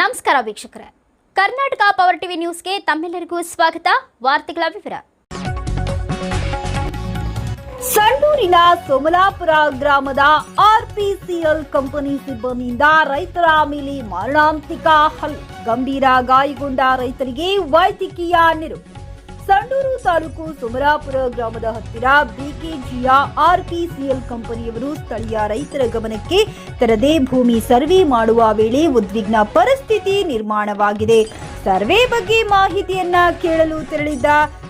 ನಮಸ್ಕಾರ ವೀಕ್ಷಕರೇ. Karnataka power TV ನ್ಯೂಸ್ಗೆ ತಮ್ಮೆಲ್ಲರಿಗೂ ಸ್ವಾಗತ. ವಾರ್ತೆಗಳ ವಿವರ. ಸಂಡೂರಿನ ಸೋಮಲಾಪುರ ಗ್ರಾಮದ ಆರ್ಪಿಸಿಎಲ್ ಕಂಪನಿ ಸಿಬ್ಬಂದಿಯಿಂದ ರೈತರ ಮೇಲೆ ಮಾರಣಾಂತಿಕ ಹಲ್ಲೆ. ಗಂಭೀರ ಗಾಯಗೊಂಡ ರೈತರಿಗೆ ವೈದ್ಯಕೀಯ ನೆರವು. ಸಂಡೂರು ತಾಲೂಕು ಸುಮರಾಪುರ ಗ್ರಾಮದ ಹತ್ತಿರ ಬಿಕೆಜಿಯ ಆರ್ಪಿಸಿಎಲ್ ಕಂಪನಿಯವರು ಸ್ಥಳೀಯ ರೈತರ ಗಮನಕ್ಕೆ ತರದೇ ಭೂಮಿ ಸರ್ವೆ ಮಾಡುವ ವೇಳೆ ಉದ್ವಿಗ್ನ ಪರಿಸ್ಥಿತಿ ನಿರ್ಮಾಣವಾಗಿದೆ. ಸರ್ವೆ ಬಗ್ಗೆ ಮಾಹಿತಿಯನ್ನ ಕೇಳಲು ತೆರಳಿದ್ದ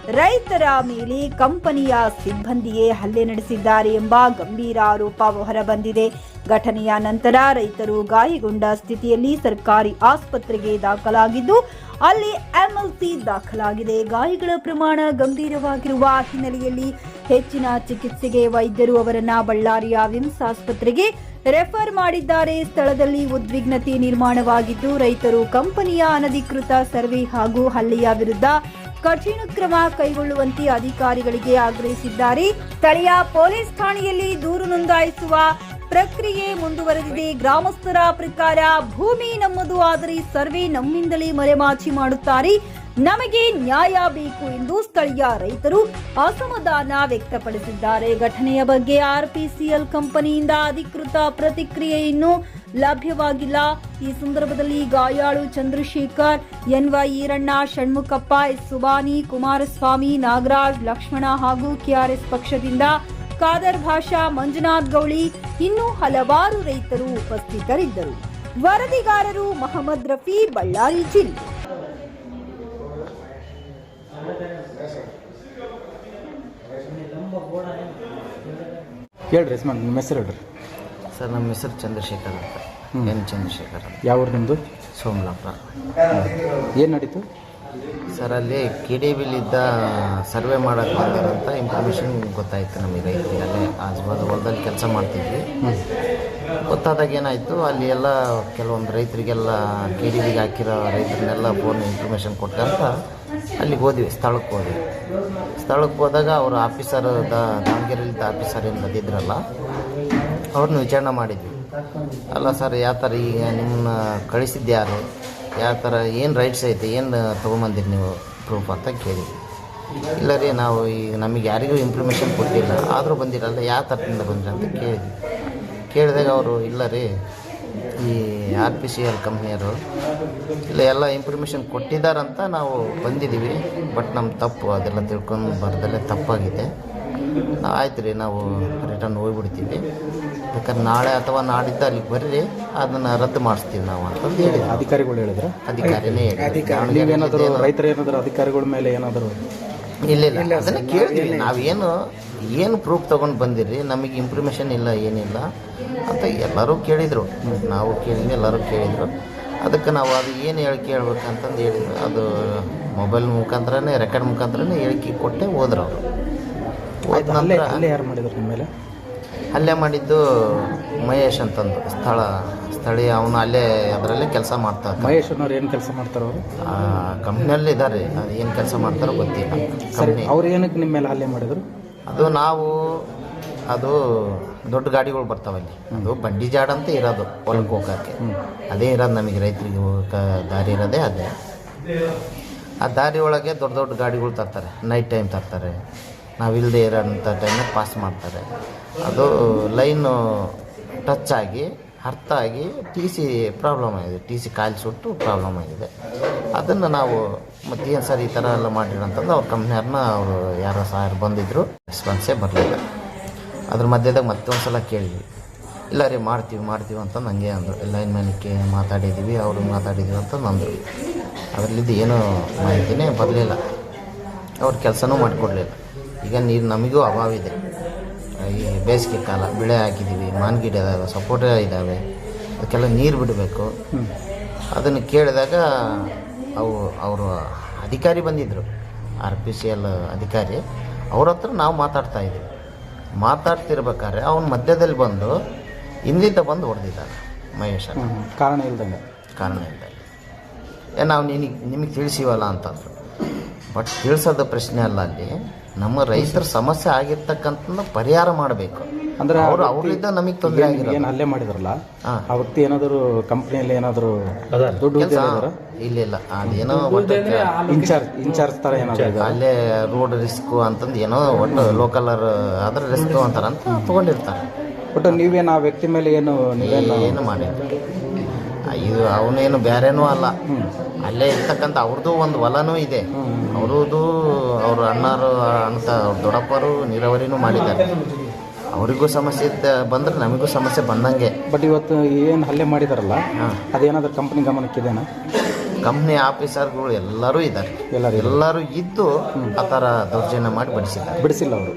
ರೈತರ ಮೇಲೆ ಕಂಪನಿಯ ಸಿಬ್ಬಂದಿಯೇ ಹಲ್ಲೆ ನಡೆಸಿದ್ದಾರೆ ಎಂಬ ಗಂಭೀರ ಆರೋಪ ಹೊರಬಂದಿದೆ. ಘಟನೆಯ ನಂತರ ರೈತರು ಗಾಯಗೊಂಡ ಸ್ಥಿತಿಯಲ್ಲಿ ಸರ್ಕಾರಿ ಆಸ್ಪತ್ರೆಗೆ ದಾಖಲಾಗಿದ್ದು ಅಲ್ಲಿ ಎಂಎಲ್ಸಿ ದಾಖಲಾಗಿದೆ. ಗಾಯಗಳ ಪ್ರಮಾಣ ಗಂಭೀರವಾಗಿರುವ ಹಿನ್ನೆಲೆಯಲ್ಲಿ ಹೆಚ್ಚಿನ ಚಿಕಿತ್ಸೆಗೆ ವೈದ್ಯರು ಅವರನ್ನ ಬಳ್ಳಾರಿಯ ವಿಮ್ಸ್ ಆಸ್ಪತ್ರೆಗೆ ರೆಫರ್ ಮಾಡಿದ್ದಾರೆ. ಸ್ಥಳದಲ್ಲಿ ಉದ್ವಿಗ್ನತೆ ನಿರ್ಮಾಣವಾಗಿದ್ದು, ರೈತರು ಕಂಪನಿಯ ಅನಧಿಕೃತ ಸರ್ವೆ ಹಾಗೂ ಹಲ್ಲೆಯ ವಿರುದ್ಧ ಕಠಿಣ ಕ್ರಮ ಕೈಗೊಳ್ಳುವಂತೆ ಅಧಿಕಾರಿಗಳಿಗೆ ಆಗ್ರಹಿಸಿದ್ದಾರೆ. ಸ್ಥಳೀಯ ಪೊಲೀಸ್ ಠಾಣೆಯಲ್ಲಿ ದೂರು ನೋಂದಾಯಿಸುವ ಪ್ರಕ್ರಿಯೆ ಮುಂದುವರೆದಿದೆ. ಗ್ರಾಮಸ್ಥರ ಪ್ರಕಾರ ಭೂಮಿ ನಮ್ಮದು. ಆದರೆ ಸರ್ವೆ ನಮ್ಮಿಂದಲೇ ಮರೆಮಾಚಿ ಮಾಡುತ್ತಾರೆ. ನಮಗೆ ನ್ಯಾಯ ಬೇಕು ಎಂದು ಸ್ಥಳೀಯ ರೈತರು ಅಸಮಾಧಾನ ವ್ಯಕ್ತಪಡಿಸಿದ್ದಾರೆ. ಘಟನೆಯ ಬಗ್ಗೆ ಆರ್ಪಿಸಿಎಲ್ ಕಂಪನಿಯಿಂದ ಅಧಿಕೃತ ಪ್ರತಿಕ್ರಿಯೆ ಇನ್ನೂ ಲಭ್ಯವಾಗಿಲ್ಲ. ಈ ಸಂದರ್ಭದಲ್ಲಿ ಗಾಯಾಳು ಚಂದ್ರಶೇಖರ್, ಎನ್ವೈ ಈರಣ್ಣ, ಷಣ್ಮುಖಪ್ಪ, ಎಸ್ ಸುಬಾನಿ ಕುಮಾರಸ್ವಾಮಿ, ನಾಗರಾಜ್, ಲಕ್ಷ್ಮಣ ಹಾಗೂ ಕೆಆರ್ಎಸ್ ಪಕ್ಷದಿಂದ ಖಾದರ್ ಭಾಷಾ ಮಂಜುನಾಥ್ ಗೌಳಿ ಇನ್ನೂ ಹಲವಾರು ರೈತರು ಉಪಸ್ಥಿತರಿದ್ದರು. ವರದಿಗಾರರು ಮಹಮ್ಮದ್ ರಫಿ ಬಳ್ಳಾರಿ ಜಿಲ್ಲೆ. ಹೇಳ್ರಿ ಯಜಮಾನ್ ನಿಮ್ಮ ಹೆಸರು ಹೇಳ್ರಿ. ಸರ್ ನಮ್ಮ ಹೆಸರು ಚಂದ್ರಶೇಖರ್ ಅಂತ. ಎನ್ ಚಂದ್ರಶೇಖರ್ ಯಾವ ಊರು ನಿಮ್ಮದು ಸೋಮಲಾಪುರ. ಏನು ನಡೀತು? ಸರ್ ಅಲ್ಲಿ ಕೆ ಡಿ ಬಿಲಿದ್ದ ಸರ್ವೆ ಮಾಡೋಕ್ಕೆ ಬಂದಿರೋಂಥ ಇನ್ಫಾರ್ಮೇಷನ್ ಗೊತ್ತಾಯಿತು ನಮಗೆ ರೈತರಿಗೆ. ಅಲ್ಲೇ ಆಜುಬಾಜು ಹೊಲದಲ್ಲಿ ಕೆಲಸ ಮಾಡ್ತಿದ್ವಿ. ಗೊತ್ತಾದಾಗ ಏನಾಯಿತು, ಅಲ್ಲಿ ಎಲ್ಲ ಕೆಲವೊಂದು ರೈತರಿಗೆಲ್ಲ ಕೆ ಡಿ ಹಾಕಿರೋ ರೈತರನ್ನೆಲ್ಲ ಫೋನ್ ಇನ್ಫಾರ್ಮೇಷನ್ ಕೊಟ್ಟಂತ ಅಲ್ಲಿಗೆ ಹೋದ್ವಿ ಸ್ಥಳಕ್ಕೆ ಹೋದ್ವಿ. ಸ್ಥಳಕ್ಕೆ ಹೋದಾಗ ಅವರು ಆಫೀಸರ್ ದಾವಣಗೆರೆಲಿದ್ದ ಆಫೀಸರ್ ಏನು ಬಂದಿದ್ರಲ್ಲ, ಅವ್ರನ್ನ ವಿಚಾರಣೆ ಮಾಡಿದ್ವಿ. ಅಲ್ಲ ಸರ್ ಯಾವ ಥರ ಈಗ ನಿಮ್ಮನ್ನ ಕಳಿಸಿದ್ದು ಯಾರು? ಯಾವ ಥರ, ಏನು ರೈಟ್ಸ್ ಐತೆ, ಏನು ತೊಗೊಂಬಂದಿರಿ ನೀವು ಪ್ರೂಫ್ ಅಂತ ಕೇಳಿ. ಇಲ್ಲ ರೀ, ನಾವು ಈಗ ನಮಗೆ ಯಾರಿಗೂ ಇನ್ಫಾರ್ಮೇಷನ್ ಕೊಟ್ಟಿಲ್ಲ. ಆದರೂ ಬಂದಿರಲ್ಲ, ಯಾವ ಥರದಿಂದ ಬಂದ್ರಿ ಅಂತ ಕೇಳಿದ್ವಿ ಕೇಳಿದಾಗ ಅವರು, ಇಲ್ಲ ರೀ, ಈ ಆರ್ ಪಿ ಸಿ ಎಲ್ ಕಂಪ್ನಿಯವರು ಇಲ್ಲ ಎಲ್ಲ ಇನ್ಫಾರ್ಮೇಷನ್ ಕೊಟ್ಟಿದ್ದಾರಂತ ನಾವು ಬಂದಿದ್ದೀವಿ. ಬಟ್ ನಮ್ಮ ತಪ್ಪು, ಅದೆಲ್ಲ ತಿಳ್ಕೊಂಡು ಬರ್ದಲ್ಲೇ ತಪ್ಪಾಗಿದೆ. ಆಯ್ತು ರೀ, ನಾವು ರಿಟರ್ನ್ ಹೋಗ್ಬಿಡ್ತೀವಿ. ಬೇಕಾದ್ರೆ ನಾಳೆ ಅಥವಾ ನಾಡಿದ್ದು ಅಲ್ಲಿಗೆ ಬರ್ರಿ ಅದನ್ನು ರದ್ದು ಮಾಡಿಸ್ತೀವಿ ನಾವು ಅಂತಂದು ಹೇಳಿ. ಅಧಿಕಾರಿಗಳು ಹೇಳಿದ್ರೆ? ಅಧಿಕಾರಿನೇ ಹೇಳಿದ್ರು. ನೀವೇನಾದರೂ ರೈತರು ಏನಾದರೂ ಅಧಿಕಾರಿಗಳ ಮೇಲೆ ಏನಾದರೂ ಇಲ್ಲ ಇಲ್ಲ. ಅದನ್ನ ಕೇಳಿದ್ವಿ ನಾವೇನು ಏನು ಪ್ರೂಫ್ ತಗೊಂಡು ಬಂದಿರಿ? ನಮಗೆ ಇನ್ಫಾರ್ಮೇಷನ್ ಇಲ್ಲ ಏನಿಲ್ಲ ಅಂತ ಎಲ್ಲರೂ ಕೇಳಿದರು. ನಾವು ಕೇಳಿದ್ವಿ ಎಲ್ಲರೂ ಕೇಳಿದರು. ಅದಕ್ಕೆ ನಾವು ಅದು ಏನು ಹೇಳಿ ಕೇಳ್ಬೇಕಂತಂದು ಹೇಳಿದ್ರು. ಅದು ಮೊಬೈಲ್ ಮುಖಾಂತರನೇ ರೆಕಾರ್ಡ್ ಮುಖಾಂತರನೇ ಹೇಳಿಕೆ ಕೊಟ್ಟೆ ಹೋದ್ರು ಅವರು. ಹೋದ ಅಲ್ಲೇ ನಂತರ ಯಾರು ಮಾಡಿದ್ರು ನಿಮ್ಮ ಮೇಲೆ? ಹಲ್ಲೆ ಮಾಡಿದ್ದು ಮಹೇಶ್ ಅಂತಂದು ಸ್ಥಳ ಸ್ಥಳೀಯ ಅವನು ಅಲ್ಲೇ ಅದರಲ್ಲೇ ಕೆಲಸ ಮಾಡ್ತಾರೆ ಮಹೇಶ್ ಅನ್ನೋರು ಏನು ಕೆಲಸ ಮಾಡ್ತಾರೆ ಅವರು? ಕಂಪ್ನಿಯಲ್ಲಿ ಇದ್ದಾರೆ ಅದು ಏನು ಕೆಲಸ ಮಾಡ್ತಾರೋ ಗೊತ್ತಿಲ್ಲ. ಸರಿ ಕಂಪ್ನಿ ಅವ್ರು ಏನಕ್ಕೆ ನಿಮ್ಮ ಮೇಲೆ ಅಲ್ಲೇ ಮಾಡಿದ್ರು? ಅದು ನಾವು ಅದು ದೊಡ್ಡ ಗಾಡಿಗಳು ಬರ್ತಾವಲ್ಲಿ ಅದು ಬಂಡಿ ಜಾಡ್ ಅಂತ ಇರೋದು ಹೊಲಕ್ಕೆ ಹೋಗೋಕ್ಕೆ. ಅದೇ ಇರೋದು ನಮಗೆ ರೈತರಿಗೆ ಹೋಗೋಕೆ ದಾರಿ ಇರೋದೇ ಅದೇ. ಆ ದಾರಿ ಒಳಗೆ ದೊಡ್ಡ ದೊಡ್ಡ ಗಾಡಿಗಳು ತರ್ತಾರೆ. ನೈಟ್ ಟೈಮ್ ತರ್ತಾರೆ. ನಾವಿಲ್ಲದೆ ಇರೋಂಥ ಟೈಮಿಗೆ ಪಾಸ್ ಮಾಡ್ತಾರೆ. ಅದು ಲೈನು ಟಚ್ ಆಗಿ, ಅರ್ಥ ಆಗಿ ಟಿ ಸಿ ಪ್ರಾಬ್ಲಮ್ ಆಗಿದೆ. ಟಿ ಸಿ ಕಾಲು ಸುಟ್ಟು ಪ್ರಾಬ್ಲಮ್ ಆಗಿದೆ. ಅದನ್ನು ನಾವು ಮತ್ತೇನು ಏನು ಸರ್ ಈ ಥರ ಎಲ್ಲ ಮಾಡಿರೋಂಥದ್ದು ಅವ್ರ ಕಂಪ್ನಿಯವ್ರನ್ನ ಅವರು ಯಾರೋ ಸಾರು ಬಂದಿದ್ದರು ರೆಸ್ಪಾನ್ಸೇ ಬರಲಿಲ್ಲ. ಅದ್ರ ಮಧ್ಯದಾಗ ಮತ್ತೊಂದು ಸಲ ಕೇಳಿದ್ವಿ. ಇಲ್ಲ ರೀ, ಮಾಡ್ತೀವಿ ಮಾಡ್ತೀವಿ ಅಂತ ನನಗೆ ಅಂದರು. ಲೈನ್ ಮ್ಯಾನಕ್ಕೆ ಮಾತಾಡಿದ್ದೀವಿ ಅವರು ಮಾತಾಡಿದ್ವಿ ಅಂತ ಅಂದರು ಅದರಲ್ಲಿದ್ದು ಏನೂ ಮಾಹಿತಿನೇ ಬರಲಿಲ್ಲ. ಅವ್ರ ಕೆಲಸನೂ ಮಾಡಿಕೊಡ್ಲಿಲ್ಲ. ಈಗ ನೀರು ನಮಗೂ ಅಭಾವ ಇದೆ. ಈ ಬೇಸಿಗೆ ಕಾಲ ಬೆಳೆ ಹಾಕಿದ್ದೀವಿ ಮಾನ್ ಗಿಡ ಇದ್ದಾವೆ ಸಪೋಟ ಇದ್ದಾವೆ ಅದಕ್ಕೆಲ್ಲ ನೀರು ಬಿಡಬೇಕು. ಅದನ್ನು ಕೇಳಿದಾಗ ಅವು ಅವರು ಅಧಿಕಾರಿ ಬಂದಿದ್ದರು ಆರ್ ಪಿ ಸಿ ಎಲ್ ಅಧಿಕಾರಿ. ಅವ್ರ ಹತ್ರ ನಾವು ಮಾತಾಡ್ತಾ ಇದ್ದೀವಿ. ಮಾತಾಡ್ತಿರ್ಬೇಕಾದ್ರೆ ಅವನ ಮಧ್ಯದಲ್ಲಿ ಬಂದು ಹಿಂದಿಂದ ಬಂದು ಹೊಡೆದಿದ್ದಾನೆ ಮಹೇಶ ಕಾರಣ ಇಲ್ದಂಗೆ. ಕಾರಣ ಇಲ್ಲ ಏ ನಾವು ನಿನಗೆ ನಿಮಗೆ ತಿಳಿಸಿವಲ್ಲ ಅಂತಂದರು. ಬಟ್ ತಿಳಿಸೋದು ಪ್ರಶ್ನೆ ಅಲ್ಲ ಅಲ್ಲಿ. ನಮ್ಮ ರೈತರ ಸಮಸ್ಯೆ ಆಗಿರ್ತಕ್ಕಂಥ ಪರಿಹಾರ ಮಾಡಬೇಕು. ಅಂದ್ರೆ ಅವರು ಅವ್ರಿಂದ ನಮಗೆ ತೊಂದರೆ ಆಗಿರೋದು. ಏನು ಹಲ್ಲೆ ಮಾಡಿದ್ರಲ್ಲ. ಆ ವ್ಯಕ್ತಿ ಏನಾದರೂ ಕಂಪ್ನಿಯಲ್ಲಿ ಏನಾದರೂ ದುಡ್ಡು ಇಲ್ಲ ಇಲ್ಲ. ಅದೇನೋ ಇನ್ಚಾರ್ಜ್ ಇನ್ಚಾರ್ಜ್ ಥರ ಏನಾದ್ರು ಅಲ್ಲೇ ರೋಡ್ ರಿಸ್ಕ್ ಅಂತಂದು ಏನೋ ಒಟ್ಟು ಲೋಕಲ್ ರಿಸ್ಕು ರಿಸ್ಕ್ ಅಂತಾರಂತ ತಗೊಂಡಿರ್ತಾರೆ. ಬಟ್ ನೀವೇನು ಆ ವ್ಯಕ್ತಿ ಮೇಲೆ ಏನು ನೀವೇನು ಏನು ಮಾಡಿ ಇದು ಅವನೇನು ಬೇರೆನೂ ಅಲ್ಲ. ಅಲ್ಲೇ ಇರ್ತಕ್ಕಂಥ ಅವ್ರದ್ದು ಒಂದು ಹೊಲನೂ ಇದೆ. ಅವ್ರದ್ದು ಅವ್ರ ಅಣ್ಣಾರು ಅಂತ ಅವ್ರ ದೊಡ್ಡಪ್ಪರು ನೀರಾವರಿನೂ ಮಾಡಿದ್ದಾರೆ. ಅವರಿಗೂ ಸಮಸ್ಯೆ ಇದ್ದ ಬಂದ್ರೆ ನಮಗೂ ಸಮಸ್ಯೆ ಬಂದಂಗೆ. ಬಟ್ ಇವತ್ತು ಏನು ಹಲ್ಲೆ ಮಾಡಿದಾರಲ್ಲ ಹಾಂ. ಅದೇನಾದರೂ ಕಂಪ್ನಿ ಗಮನಕ್ಕಿದೆನಾ? ಕಂಪ್ನಿ ಆಫೀಸರ್ಗಳು ಎಲ್ಲರೂ ಇದ್ದಾರೆ. ಎಲ್ಲರೂ ಎಲ್ಲರೂ ಇದ್ದು ಆ ಥರ ದೌರ್ಜನ್ಯ ಮಾಡಿ ಬಿಡಿಸಿದ್ದಾರೆ. ಬಿಡಿಸಿಲ್ಲ ಅವರು?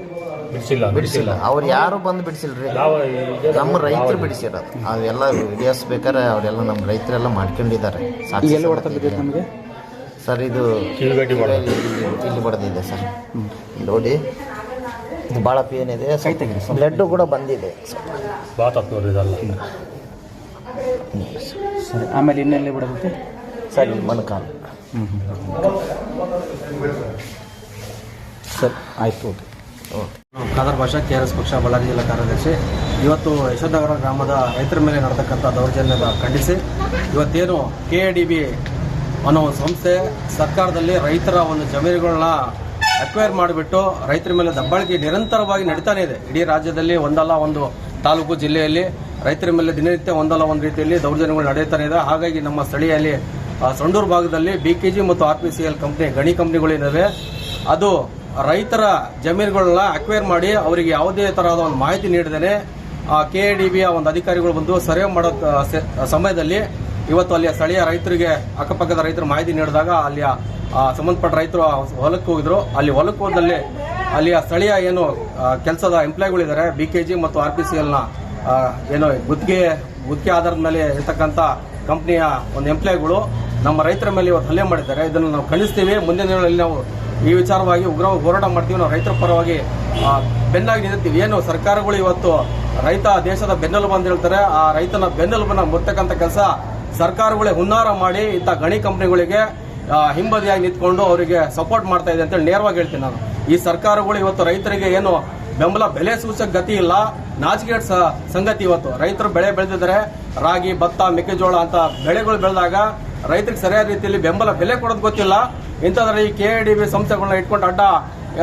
ಬಿಡಿಸಿಲ್ಲ ಬಿಡಿಸಿಲ್ಲ. ಅವ್ರು ಯಾರು ಬಂದು ಬಿಡಿಸಿಲ್ರಿ? ನಮ್ಮ ರೈತರು ಬಿಡಿಸಿರೋದು. ಅವೆಲ್ಲ ವಿಡಿಯೋಸ್ ಬೇಕಾದ್ರೆ ಅವರೆಲ್ಲ ನಮ್ಮ ರೈತರೆಲ್ಲ ಮಾಡ್ಕೊಂಡಿದ್ದಾರೆ. ನಮಗೆ? ಸರ್ ಇದು. ಇಲ್ಲಿ ಬಡ್ದಿದೆ ಸರ್. ನೋಡಿ ಇದು ಭಾಳ ಪೇನ್ ಇದೆ. ಬ್ಲಡ್ಡು ಕೂಡ ಬಂದಿದೆ. ಇದಲ್ಲ. ಸರಿ ಆಮೇಲೆ ಇನ್ನೆಲ್ಲಿ ಬಿಡುತ್ತೆ ಸರಿ ಮನಕಾಲ. ಮೊಣಕಾಲು ಸರಿ ಆಯಿತು ಓಕೆ. ಖಾದರ್ ಭಾಷಾ ಕೆ ಆರ್ ಎಸ್ ಪಕ್ಷ ಬಳ್ಳಾರಿ ಜಿಲ್ಲಾ ಕಾರ್ಯದರ್ಶಿ. ಇವತ್ತು ಯಶೋಧನಗರ ಗ್ರಾಮದ ರೈತರ ಮೇಲೆ ನಡೆತಕ್ಕಂಥ ದೌರ್ಜನ್ಯದ ಖಂಡಿಸಿ ಇವತ್ತೇನು ಕೆ ಎ ಡಿ ಬಿ ಅನ್ನೋ ಒಂದು ಸಂಸ್ಥೆ ಸರ್ಕಾರದಲ್ಲಿ ರೈತರ ಒಂದು ಜಮೀನುಗಳನ್ನ ಅಕ್ವೈರ್ ಮಾಡಿಬಿಟ್ಟು ರೈತರ ಮೇಲೆ ದಬ್ಬಾಳಿಕೆ ನಿರಂತರವಾಗಿ ನಡೀತಾನೆ ಇದೆ. ಇಡೀ ರಾಜ್ಯದಲ್ಲಿ ಒಂದಲ್ಲ ಒಂದು ತಾಲೂಕು ಜಿಲ್ಲೆಯಲ್ಲಿ ರೈತರ ಮೇಲೆ ದಿನನಿತ್ಯ ಒಂದಲ್ಲ ಒಂದು ರೀತಿಯಲ್ಲಿ ದೌರ್ಜನ್ಯಗಳು ನಡೆಯುತ್ತಾನೆ ಇದೆ. ಹಾಗಾಗಿ ನಮ್ಮ ಸ್ಥಳೀಯಲ್ಲಿ ಸಂಡೂರು ಭಾಗದಲ್ಲಿ ಬಿ ಕೆ ಜಿ ಮತ್ತು R P C L company ಗಣಿ ಕಂಪ್ನಿಗಳಿದ್ದಾವೆ ಅದು ರೈತರ ಜಮೀನುಗಳನ್ನ ಅಕ್ವೈರ್ ಮಾಡಿ ಅವರಿಗೆ ಯಾವುದೇ ತರಹದ ಒಂದು ಮಾಹಿತಿ ನೀಡದೇನೆ. ಕೆ ಎ ಡಿ ಬಿಯ ಒಂದು ಅಧಿಕಾರಿಗಳು ಬಂದು ಸರ್ವೆ ಮಾಡೋ ಸಮಯದಲ್ಲಿ ಇವತ್ತು ಅಲ್ಲಿಯ ಸ್ಥಳೀಯ ರೈತರಿಗೆ, ಅಕ್ಕಪಕ್ಕದ ರೈತರು ಮಾಹಿತಿ ನೀಡಿದಾಗ ಅಲ್ಲಿಯ ಸಂಬಂಧಪಟ್ಟ ರೈತರು ಹೊಲಕ್ಕೆ ಹೋಗಿದ್ರು. ಅಲ್ಲಿ ಹೊಲಕ್ಕೆ ಹೋದಲ್ಲಿ ಅಲ್ಲಿಯ ಸ್ಥಳೀಯ ಏನು ಕೆಲಸದ ಎಂಪ್ಲಾಯ್ಗಳಿದ್ದಾರೆ ಬಿ ಕೆ ಜಿ ಮತ್ತು ಆರ್ ಪಿ ಸಿ ಎಲ್ನ ಏನು ಗುತ್ತಿಗೆ ಗುತ್ತಿಗೆ ಆಧಾರದ ಮೇಲೆ ಇರ್ತಕ್ಕಂಥ ಕಂಪ್ನಿಯ ಒಂದು ಎಂಪ್ಲಾಯ್ಗಳು ನಮ್ಮ ರೈತರ ಮೇಲೆ ಇವತ್ತು ಹಲ್ಲೆ ಮಾಡಿದ್ದಾರೆ. ಇದನ್ನು ನಾವು ಖಂಡಿಸ್ತೀವಿ. ಮುಂದಿನ ದಿನಗಳಲ್ಲಿ ನಾವು ಈ ವಿಚಾರವಾಗಿ ಉಗ್ರವಾಗಿ ಹೋರಾಟ ಮಾಡ್ತೀವಿ ನಾವು ರೈತರ ಪರವಾಗಿ ಬೆನ್ನಾಗಿ ನಿಂತೀವಿ ಏನು ಸರ್ಕಾರಗಳು ಇವತ್ತು ರೈತ ದೇಶದ ಬೆನ್ನೆಲುಬು ಅಂತ ಹೇಳ್ತಾರೆ. ಆ ರೈತನ ಬೆನ್ನೆಲುಬನ್ನು ಮುರ್ತಕ್ಕಂಥ ಕೆಲಸ ಸರ್ಕಾರಗಳೇ ಹುನ್ನಾರ ಮಾಡಿ ಇಂಥ ಗಣಿ ಕಂಪ್ನಿಗಳಿಗೆ ಹಿಂಬದಿಯಾಗಿ ನಿಂತ್ಕೊಂಡು ಅವರಿಗೆ ಸಪೋರ್ಟ್ ಮಾಡ್ತಾ ಇದೆ ಅಂತೇಳಿ ನೇರವಾಗಿ ಹೇಳ್ತೀನಿ ನಾನು. ಈ ಸರ್ಕಾರಗಳು ಇವತ್ತು ರೈತರಿಗೆ ಏನು ಬೆಂಬಲ ಬೆಲೆ ಸೂಚಕ ಗತಿ ಇಲ್ಲ. ನಾಚಿಕೆಟ್ ಸ- ಸಂಗತಿ ಇವತ್ತು. ರೈತರು ಬೆಳೆ ಬೆಳೆದಿದ್ದಾರೆ. ರಾಗಿ, ಭತ್ತ, ಮೆಕ್ಕೆಜೋಳ ಅಂತ ಬೆಳೆಗಳು ಬೆಳೆದಾಗ ರೈತರಿಗೆ ಸರಿಯಾದ ರೀತಿಯಲ್ಲಿ ಬೆಂಬಲ ಬೆಲೆ ಕೊಡೋದು ಗೊತ್ತಿಲ್ಲ. ಇಂಥದ್ರಲ್ಲಿ ಈ ಕೆ ಡಿ ಬಿ ಸಂಸ್ಥೆಗಳನ್ನ ಇಟ್ಕೊಂಡು ಅಡ್ಡ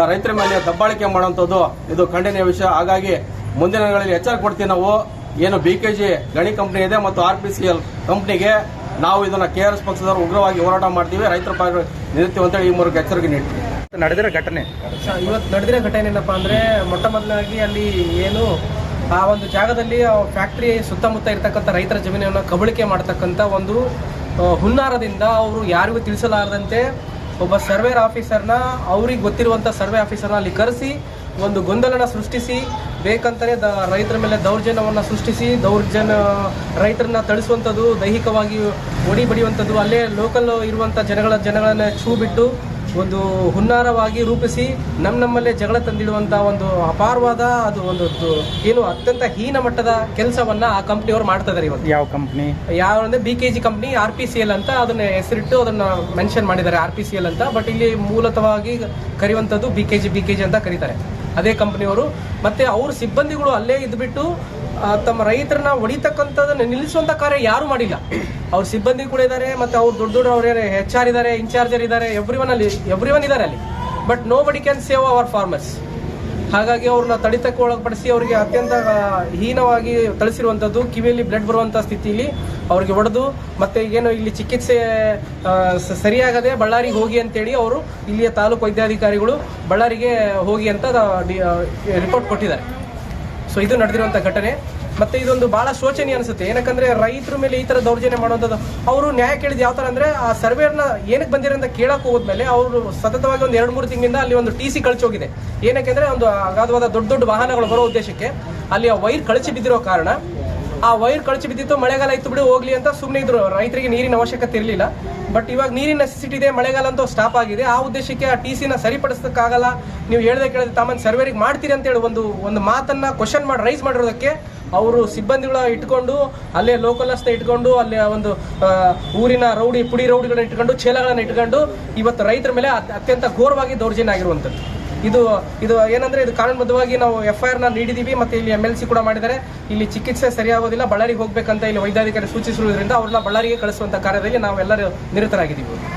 ರೈತರ ಮೇಲೆ ದಬ್ಬಾಳಿಕೆ ಮಾಡುವಂಥದ್ದು ಇದು ಖಂಡನೀಯ ವಿಷಯ. ಹಾಗಾಗಿ ಮುಂದಿನ ದಿನಗಳಲ್ಲಿ ಎಚ್ಚರ ಕೊಡ್ತೀವಿ ನಾವು. ಏನು ಬಿ ಕೆ ಜಿ ಗಣಿ ಕಂಪ್ನಿ ಇದೆ ಮತ್ತು ಆರ್ ಪಿ ಸಿ ಎಲ್ ಕಂಪ್ನಿಗೆ ನಾವು ಇದನ್ನ ಕೆ ಆರ್ ಎಸ್ ಪಕ್ಷದವರು ಉಗ್ರವಾಗಿ ಹೋರಾಟ ಮಾಡ್ತೀವಿ. ರೈತರ ಪರ ನಿಲ್ತೀವಿ ಅಂತೇಳಿ ಈ ಮೂಲಕ ಎಚ್ಚರಿಕೆ ನೀಡ್ತೀವಿ ನಡೆದಿರೋ ಘಟನೆ? ಇವತ್ತು ನಡೆದಿರೋ ಘಟನೆ ಏನಪ್ಪ ಅಂದರೆ ಮೊಟ್ಟ ಮೊದಲಾಗಿ ಅಲ್ಲಿ ಏನು ಆ ಒಂದು ಜಾಗದಲ್ಲಿ ಫ್ಯಾಕ್ಟ್ರಿ ಸುತ್ತಮುತ್ತ ಇರ್ತಕ್ಕಂಥ ರೈತರ ಜಮೀನನ್ನು ಕಬಳಿಕೆ ಮಾಡ್ತಕ್ಕಂಥ ಒಂದು ಹುನ್ನಾರದಿಂದ ಅವರು ಯಾರಿಗೂ ತಿಳಿಸಲಾರದಂತೆ ಒಬ್ಬ ಸರ್ವೇರ್ ಆಫೀಸರ್ನ ಅವ್ರಿಗೆ ಗೊತ್ತಿರುವಂಥ ಸರ್ವೆ ಆಫೀಸರ್ನ ಅಲ್ಲಿ ಕರೆಸಿ ಒಂದು ಗೊಂದಲನ ಸೃಷ್ಟಿಸಿ ಬೇಕಂತಲೇ ದ ರೈತರ ಮೇಲೆ ದೌರ್ಜನ್ಯವನ್ನು ಸೃಷ್ಟಿಸಿ ದೌರ್ಜನ್ಯ ರೈತರನ್ನ ತಳಿಸುವಂಥದ್ದು ದೈಹಿಕವಾಗಿ ಒಡಿ ಬಡಿಯುವಂಥದ್ದು ಅಲ್ಲೇ ಲೋಕಲ್ ಇರುವಂಥ ಜನಗಳ ಜನಗಳನ್ನ ಛೂ ಬಿಟ್ಟು ಒಂದು ಹುನ್ನಾರವಾಗಿ ರೂಪಿಸಿ ನಮ್ಮ ನಮ್ಮಲ್ಲೇ ಜಗಳ ತಂದಿಡುವಂಥ ಒಂದು ಅಪಾರವಾದ ಅದು ಒಂದು ಏನು ಅತ್ಯಂತ ಹೀನ ಮಟ್ಟದ ಕೆಲಸವನ್ನ ಆ ಕಂಪ್ನಿಯವರು ಮಾಡ್ತಾ ಇದಾರೆ ಇವತ್ತು ಯಾವ ಕಂಪ್ನಿ ಯಾವ ಅಂದ್ರೆ B K G company R P C L ಅಂತ ಅದನ್ನ ಹೆಸರಿಟ್ಟು ಅದನ್ನ ಮೆನ್ಷನ್ ಮಾಡಿದ್ದಾರೆ ಆರ್ ಪಿ ಸಿ ಎಲ್ ಅಂತ. ಬಟ್ ಇಲ್ಲಿ ಮೂಲತವಾಗಿ ಕರೆಯುವಂಥದ್ದು B K G B K G ಅಂತ ಕರೀತಾರೆ. ಅದೇ ಕಂಪ್ನಿಯವರು. ಮತ್ತೆ ಅವ್ರ ಸಿಬ್ಬಂದಿಗಳು ಅಲ್ಲೇ ಇದ್ಬಿಟ್ಟು ತಮ್ಮ ರೈತರನ್ನ ಹೊಡಿತಕ್ಕಂಥದ್ದನ್ನು ನಿಲ್ಲಿಸುವಂತ ಕಾರ್ಯ ಯಾರು ಮಾಡಿಲ್ಲ. ಅವ್ರ ಸಿಬ್ಬಂದಿ ಕೂಡ ಇದ್ದಾರೆ ಮತ್ತೆ ಅವ್ರು ದೊಡ್ಡ ದೊಡ್ಡ ಅವ್ರ ಹೆಚ್ ಆರ್ ಇದ್ದಾರೆ ಇನ್ಚಾರ್ಜರ್ ಇದ್ದಾರೆ ಎವ್ರಿ ಒನ್ ಅಲ್ಲಿ ಎವ್ರಿ ಒನ್ ಇದ್ದಾರೆ ಅಲ್ಲಿ. But nobody can save our farmers ಹಾಗಾಗಿ ಅವ್ರನ್ನ ತಡಿತಕ್ಕೆ ಒಳಪಡಿಸಿ ಅವರಿಗೆ ಅತ್ಯಂತ ಹೀನವಾಗಿ ತಳಿಸಿರುವಂಥದ್ದು ಕಿವಿಯಲ್ಲಿ ಬ್ಲಡ್ ಬರುವಂಥ ಸ್ಥಿತಿಯಲ್ಲಿ ಅವ್ರಿಗೆ ಹೊಡೆದು, ಮತ್ತೆ ಏನು ಇಲ್ಲಿ ಚಿಕಿತ್ಸೆ ಸರಿಯಾಗದೆ ಬಳ್ಳಾರಿಗೆ ಹೋಗಿ ಅಂತೇಳಿ ಅವರು ಇಲ್ಲಿಯ ತಾಲೂಕು ವೈದ್ಯಾಧಿಕಾರಿಗಳು ಬಳ್ಳಾರಿಗೆ ಹೋಗಿ ಅಂತ ರಿಪೋರ್ಟ್ ಕೊಟ್ಟಿದ್ದಾರೆ. ಸೊ ಇದು ನಡೆದಿರುವಂಥ ಘಟನೆ. ಮತ್ತೆ ಇದೊಂದು ಬಹಳ ಶೋಚನೀಯ ಅನಿಸುತ್ತೆ. ಏನಕ್ಕಂದ್ರೆ ರೈತರ ಮೇಲೆ ಈ ತರ ದೌರ್ಜನ್ಯ ಮಾಡುವಂಥದ್ದು ಅವರು ನ್ಯಾಯ ಕೇಳಿದ ಯಾವ ತರ ಅಂದ್ರೆ ಆ ಸರ್ವೇರ್ನ ಏನಕ್ಕೆ ಬಂದಿರ ಅಂತ ಕೇಳಕ್ ಹೋದ್ಮೇಲೆ ಅವರು ಸತತವಾಗಿ ಒಂದು ಎರಡು ಮೂರು ತಿಂಗಳಿಂದ ಅಲ್ಲಿ ಒಂದು ಟಿ ಸಿ ಕಳಚೋಗಿದೆ. ಏನಕ್ಕೆಂದ್ರೆ ಒಂದು ಅಗಾಧವಾದ ದೊಡ್ಡ ದೊಡ್ಡ ವಾಹನಗಳು ಬರೋ ಉದ್ದೇಶಕ್ಕೆ ಅಲ್ಲಿ ಆ ವೈರ್ ಕಳಚಿ ಬಿದ್ದಿರೋ ಕಾರಣ, ಆ ವೈರ್ ಕಳಚಿ ಬಿದ್ದಿತ್ತು, ಮಳೆಗಾಲ ಇತ್ತು ಬಿಡು, ಹೋಗ್ಲಿ ಅಂತ ಸುಮ್ಮನೆ ಇದ್ರು. ರೈತರಿಗೆ ನೀರಿನ ಅವಶ್ಯಕತೆ ಇರಲಿಲ್ಲ. ಬಟ್ ಇವಾಗ ನೀರಿನ ನೆಸೆಸಿಟಿ ಇದೆ ಮಳೆಗಾಲ ಅಂತೂ ಸ್ಟಾಪ್ ಆಗಿದೆ. ಆ ಉದ್ದೇಶಕ್ಕೆ ಆ ಟಿ ಸಿನ ಸರಿಪಡಿಸೋಕ್ಕಾಗಲ್ಲ. ನೀವು ಹೇಳ್ದೆ ಕೇಳಿದ್ರೆ ತಮ್ಮನ್ನು ಸರ್ವೇರಿಗೆ ಮಾಡ್ತೀರಿ ಅಂತೇಳಿ ಒಂದು ಒಂದು ಮಾತನ್ನ ಕ್ವಶನ್ ಮಾಡಿ ರೈಸ್ ಮಾಡಿರೋದಕ್ಕೆ ಅವರು ಸಿಬ್ಬಂದಿಗಳ ಇಟ್ಕೊಂಡು, ಅಲ್ಲೇ ಲೋಕಲಸ್ನ ಇಟ್ಕೊಂಡು, ಅಲ್ಲಿ ಒಂದು ಊರಿನ ರೌಡಿ, ಪುಡಿ ರೌಡಿಗಳನ್ನ ಇಟ್ಕೊಂಡು, ಚೇಲಗಳನ್ನ ಇಟ್ಕೊಂಡು, ಇವತ್ತು ರೈತರ ಮೇಲೆ ಅತ್- ಅತ್ಯಂತ ಘೋರವಾಗಿ ದೌರ್ಜನ್ಯ ಆಗಿರುವಂಥದ್ದು. ಇದು ಇದು ಏನಂದ್ರೆ ಇದು ಕಾನೂನುಬದ್ಧವಾಗಿ ನಾವು ಎಫ್ ಐ ಆರ್ನ ನೀಡಿದೀವಿ, ಮತ್ತೆ ಇಲ್ಲಿ ಎಂ ಎಲ್ ಸಿ ಕೂಡ ಮಾಡಿದ್ದಾರೆ. ಇಲ್ಲಿ ಚಿಕಿತ್ಸೆ ಸರಿಯಾಗೋದಿಲ್ಲ, ಬಳ್ಳಾರಿಗೆ ಹೋಗ್ಬೇಕಂತ ಇಲ್ಲಿ ವೈದ್ಯಾಧಿಕಾರಿ ಸೂಚಿಸಿರುವುದರಿಂದ ಅವ್ರನ್ನ ಬಳ್ಳಾರಿಗೆ ಕಳಿಸುವಂತ ಕಾರ್ಯದಲ್ಲಿ ನಾವೆಲ್ಲರೂ ನಿರತರಾಗಿದ್ದೀವಿ.